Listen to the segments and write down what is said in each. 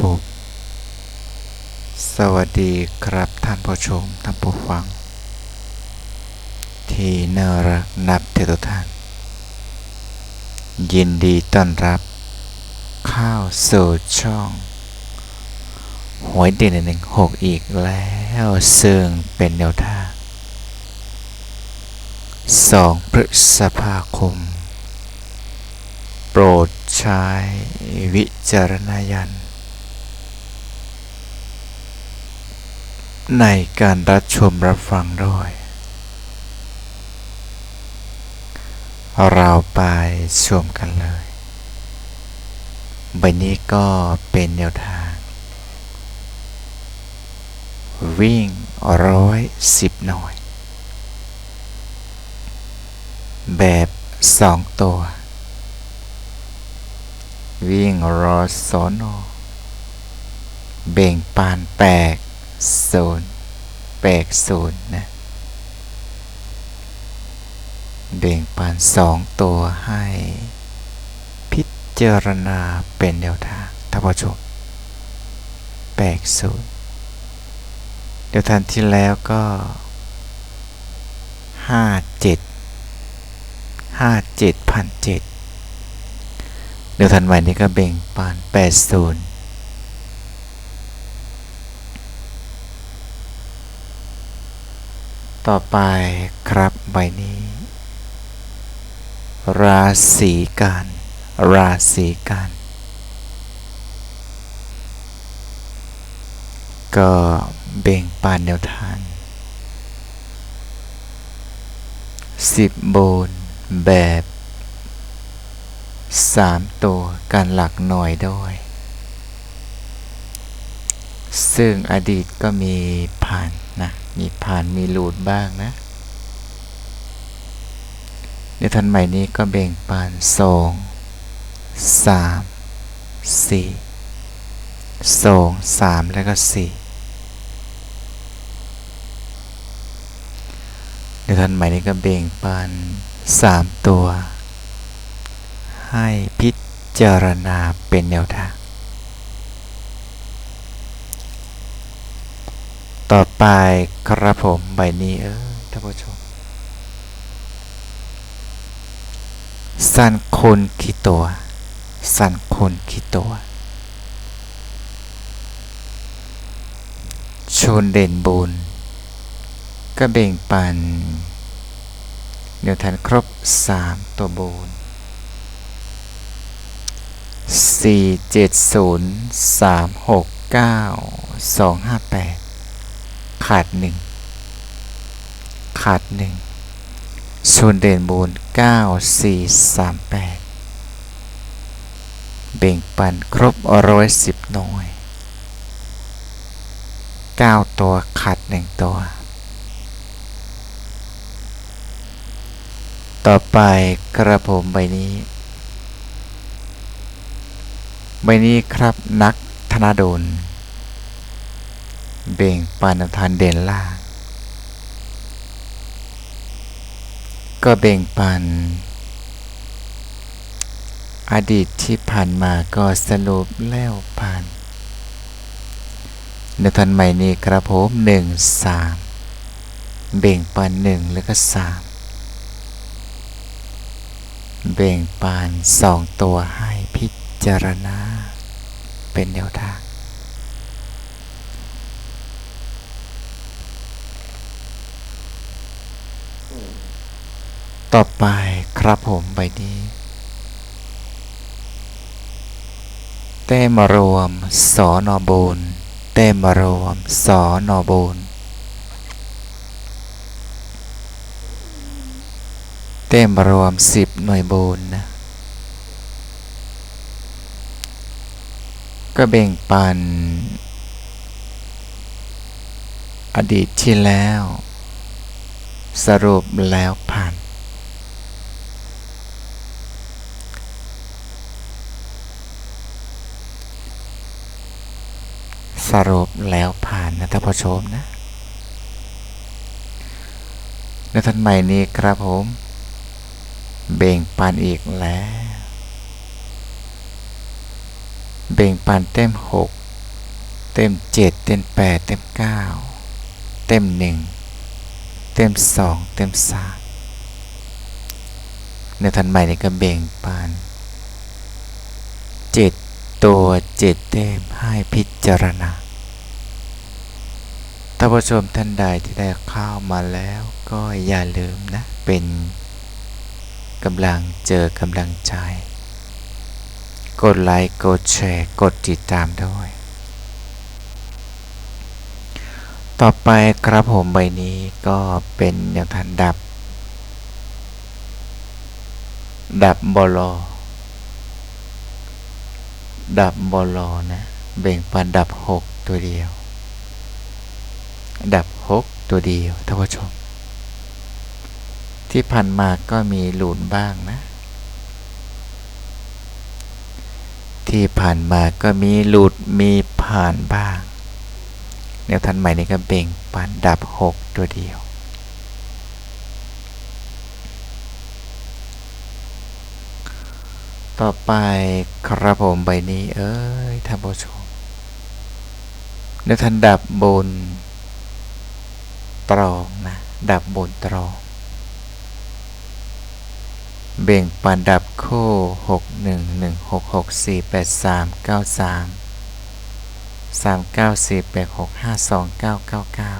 ผม สวัสดีครับท่านผู้ชม ท่านผู้ฟัง ที่น่ารักนับถือทุกท่าน ยินดีต้อนรับ เข้าสู่ช่องหวยเด่นหนึ่งหกอีกแล้วซึ่งเป็นแนวทางสองพฤษภาคม โปรดใช้วิจารณญาณ ในการรับชมรับฟังด้วย เราไปชมกันเลยใบนี้ก็เป็นแนวทาง วิ่งร้อยสิบหน่อยแบบสองตัว วิ่งรอสอนอเบ่งปานแปก ศูนย์แปกศูนย์นะเบ่งปานสองตัวให้ พิจารณาเป็นแนวทางท่านผู้ชมแปกศูนย์เดี๋ยวทันที่แล้วก็ห้าเจ็ดห้าเจ็ดพันเจ็ดเดี๋ยวทันวันนี้ก็เบ่งปานแปดศูนย์ ต่อไปครับใบนี้ ราศีกัน ราศีกัน ก็เบ่งปานแนวทางสิบโบนแบบสามตัวการหลักหน่อยด้วย ซึ่งอดีตก็มีผ่านนะ มีผ่านมีหลุดบ้างนะในทันใหม่นี้ก็เบ่งปานสองสามสี่สองสามแล้วก็สี่ในทันใหม่นี้ก็เบ่งปานสามตัว ให้พิจารณาเป็นแนวทาง ต่อไปครับผมใบนี้เออท่านผู้ชมสันคนคิโตะสันคนคิโตะชนเด่นบุญก็เบ่งปันเดี๋ยวแทนครบ 3 ตัวบูน4 7 0 3 6 9 2 5 8 ขาดหนึ่งขาดหนึ่งส่วนเด่นบูนเก้าสี่สามแปดเบ่งปันครบร้อยสิบหน่วยเก้าตัวขาดหนึ่งตัว ต่อไปกระผมใบนี้ ใบนี้ครับนักธนาดล เบ่งปานทานเด่นล่าง ก็เบ่งปัน อดีตที่ผ่านมาก็สรุปแล้วผ่านในทันใหม่นี้ครับผมหนึ่งสามเบ่งปันหนึ่งแล้วก็สามเบ่งปานสองตัวให้พิจารณา เป็นแนวทาง ต่อไปครับผมใบนี้เต้มารวมสอนอบูนเต้มารวมสอนอบูนเต้มารวมสิบหน่วยบูนนะก็เบ่งปัน อดีตที่แล้ว สรุปแล้วผาน สรุปแล้วผ่านนะท่านผู้ชมนะในท่านใหม่นี้ครับผม เบ่งปันอีกแล้ว เบ่งปันเต็มหกเต็มเจ็ดเต็มแปดเต็มเก้าเต็มหนึ่งเต็มสองเต็มสามในทันใหม่ในกระเบ่งปาน ตัวเจ็ดเต็มให้พิจารณาท่านผู้ชมท่านใดที่ได้เข้ามาแล้วก็อย่าลืมนะ เป็นกำลังเจอกำลังใจ กดไลค์กดแชร์กดติดตามด้วย ต่อไปครับผมใบนี้ก็เป็นอย่างทันดับ ดับบอลอ ดับบอลอนะเบ่งปันดับหกตัวเดียว ดับหกตัวเดียวท่านผู้ชม ที่ผ่านมาก็มีหลุนบ้างนะ ที่ผ่านมาก็มีหลุดมีผ่านบ้างแนวทันใหม่นี้ก็เบ่งปันดับหกตัวเดียว ต่อไปครับผมใบนี้ เอ้ยท่านผู้ชมแนวทันดับบนตรองนะ ดับบนตรอง เบ่งปันดับโค่หกหนึ่งหนึ่งหกหกสี่แปดสามเก้าสามสามเก้าสี่แปดหกห้าสองเก้าเก้าเก้า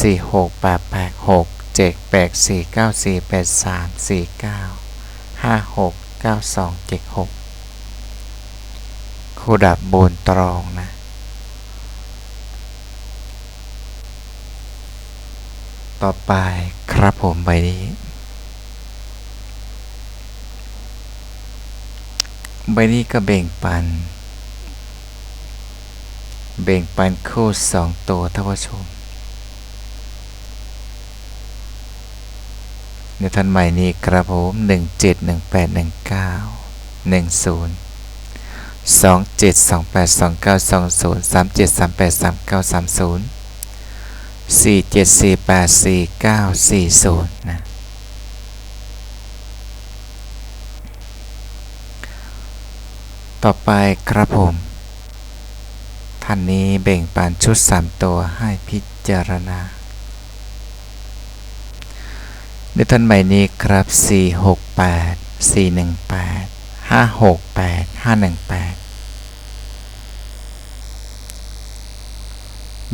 สี่หกแปดแปดหกเจ็ดแปดสี่เก้าสี่แปดสามสี่เก้าห้าหก เก้าสองเจ็ดหกคู่ดับบนตรองนะ ต่อไปครับผมใบนี้ ใบนี้ก็เบ่งปัน เบ่งปันคู่สองตัวท่านผู้ชม ในทันใหม่นี้ครับผมหนึ่งเจ็ดหนึ่งแปดหนึ่งเก้าหนึ่งศูนย์สองเจ็ดสองแปดสองเก้าสองศูนย์สามเจ็ดสามแปดสามเก้าสามศูนย์สี่เจ็ดสี่แปดสี่เก้าสี่ศูนย์นะต่อไปครับผม ท่านนี้เบ่งปันชุดสามตัวให้พิจารณา นท่านใหม่นี้ครับ 468 418 568 518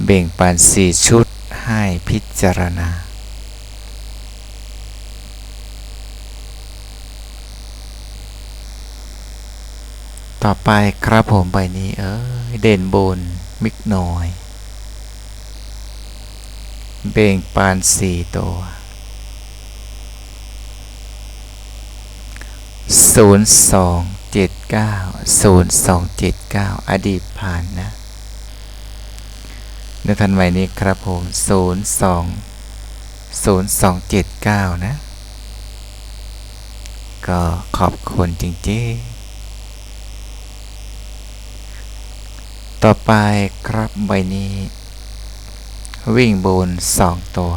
เบ่งปัน 4 ชุดให้พิจารณาต่อไปครับผมใบนี้เออเด่นบนมิกน่อย เบ่งปานสี่ตัว ศูนย์สองเจ็ดเก้าศูนย์สองเจ็ดเก้าอดีตผ่านนะในทันใหม่นี้ครับผมศูนย์สองศูนย์สองเจ็ดเก้านะ ก็ขอบคุณจริงๆ ต่อไปครับใบนี้ วิ่งบนสองตัว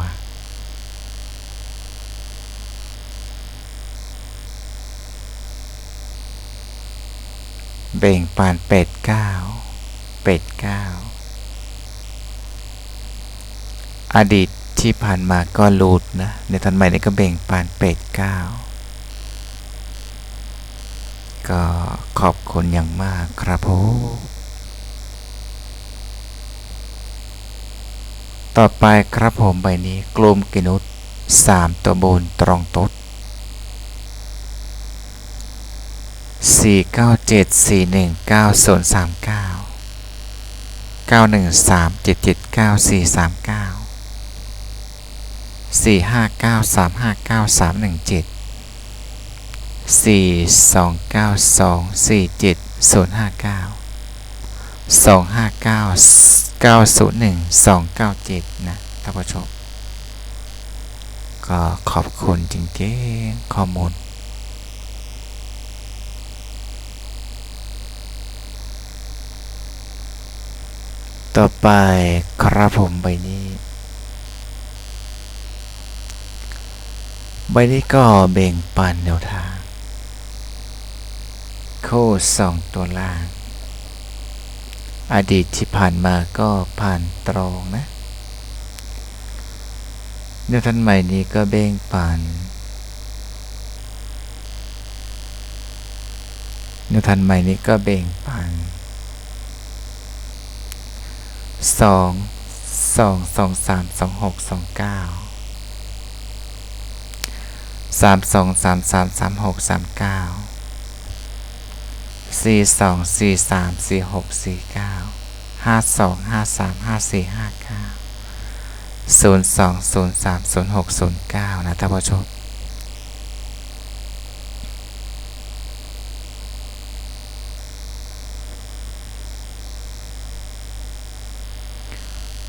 เบ่งปานเป็ดเก้าเป็ดเก้าอดีตที่ผ่านมาก็รูดนะ ในทันใหม่นี้ก็เบ่งปานเป็ดเก้าก็ขอบคุณอย่างมากครับผมต่อไปครับผมใบนี้กลุ่มกินุษสามตัวบนตรองตด สี่เก้าเจ็ดสี่หนึ่งเก้าศูนย์สามเก้าเก้าหนึ่งสามเจ็ดเจ็ดเก้าสี่สามเก้าสี่ห้าเก้าสามห้าเก้าสามหนึ่งเจ็ดสี่สองเก้าสองสี่เจ็ดศูนย์ห้าเก้าสองห้าเก้าเก้าศูนย์หนึ่งสองเก้าเจ็ดนะท่านผู้ชม ก็ขอบคุณจริงๆข้อมูล ต่อไปครับผมใบนี้ ใบนี้ก็เบ่งปันแนวทาง โค้สองตัวล่าง อดีตที่ผ่านมาก็ผ่านตรองนะเนื้อท่านใหม่นี้ก็เบ่งปานเนื้อท่านใหม่นี้ก็เบ่งปาน สองสองสองสามสองหกสองเก้าสามสองสามสามสามหกสามเก้าสี่สองสี่สามสี่หกสี่เก้าห้าสองห้าสามห้าสี่ห้าเก้าศูนย์สองศูนย์สามศูนย์หกศูนย์เก้านะท่านผู้ชม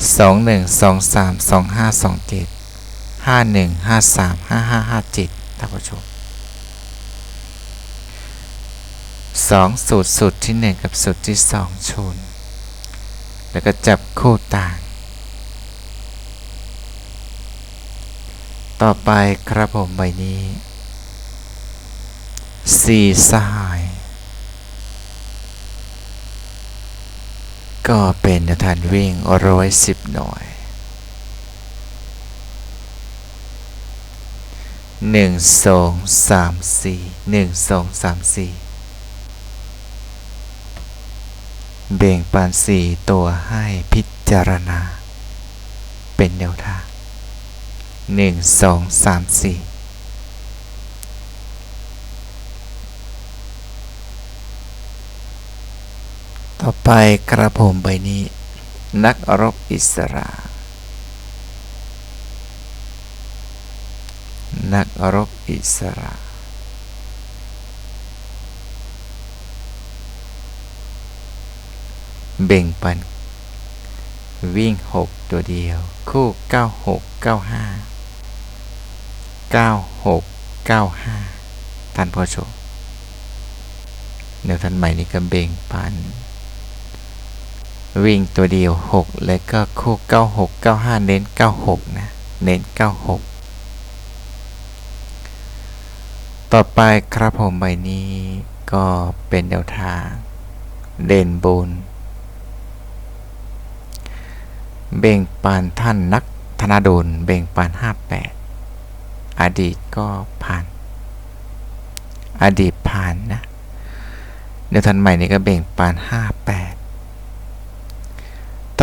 2 1 2 3 2 5 2 7 5 1 5 3 5 5 5 7ท่านผู้ชม2สูตรสูตรที่ 1 กับสูตรที่ 2ชนแล้วก็จับคู่ต่าง ต่อไปครับผมใบนี้ 4 สหา ก็เป็นทานวิ่งร้อยสิบหน่วยหนึ่งสองสามสี่หนึ่งสองสามสี่เบ่งปานสี่ตัวให้พิจารณา เป็นแนวทางหนึ่งสองสามสี่ ต่อไปกระผมใบนี้ นักรบอิสระนักรบอิสระเบ่งปัน วิ่งหกตัวเดียว คู่เก้าหกเก้าห้าเก้าหกเก้าห้าท่านผู้ชมเดี๋ยวท่านใหม่นี้ก็เบ่งปัน วิ่งตัวเดียวหกแล้วก็คู่เก้าหกเก้าห้าเน้นเก้าหกนะ เน้นเก้าหกต่อไปครับผมใบนี้ก็เป็นแนวทาง เด่นบนเบ่งปานท่านนักธนาดลเบ่งปานห้าแปดอดีตก็ผ่าน อดีตผ่านนะเดี๋ยวทันใหม่นี้ก็เบ่งปานห้าแปด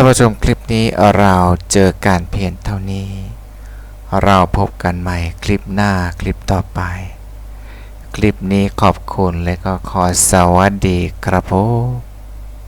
ท่านผู้ชมคลิปนี้เราเจอการเพียนเท่านี้ เราพบกันใหม่คลิปหน้าคลิปต่อไป คลิปนี้ขอบคุณและก็ขอสวัสดีครับผม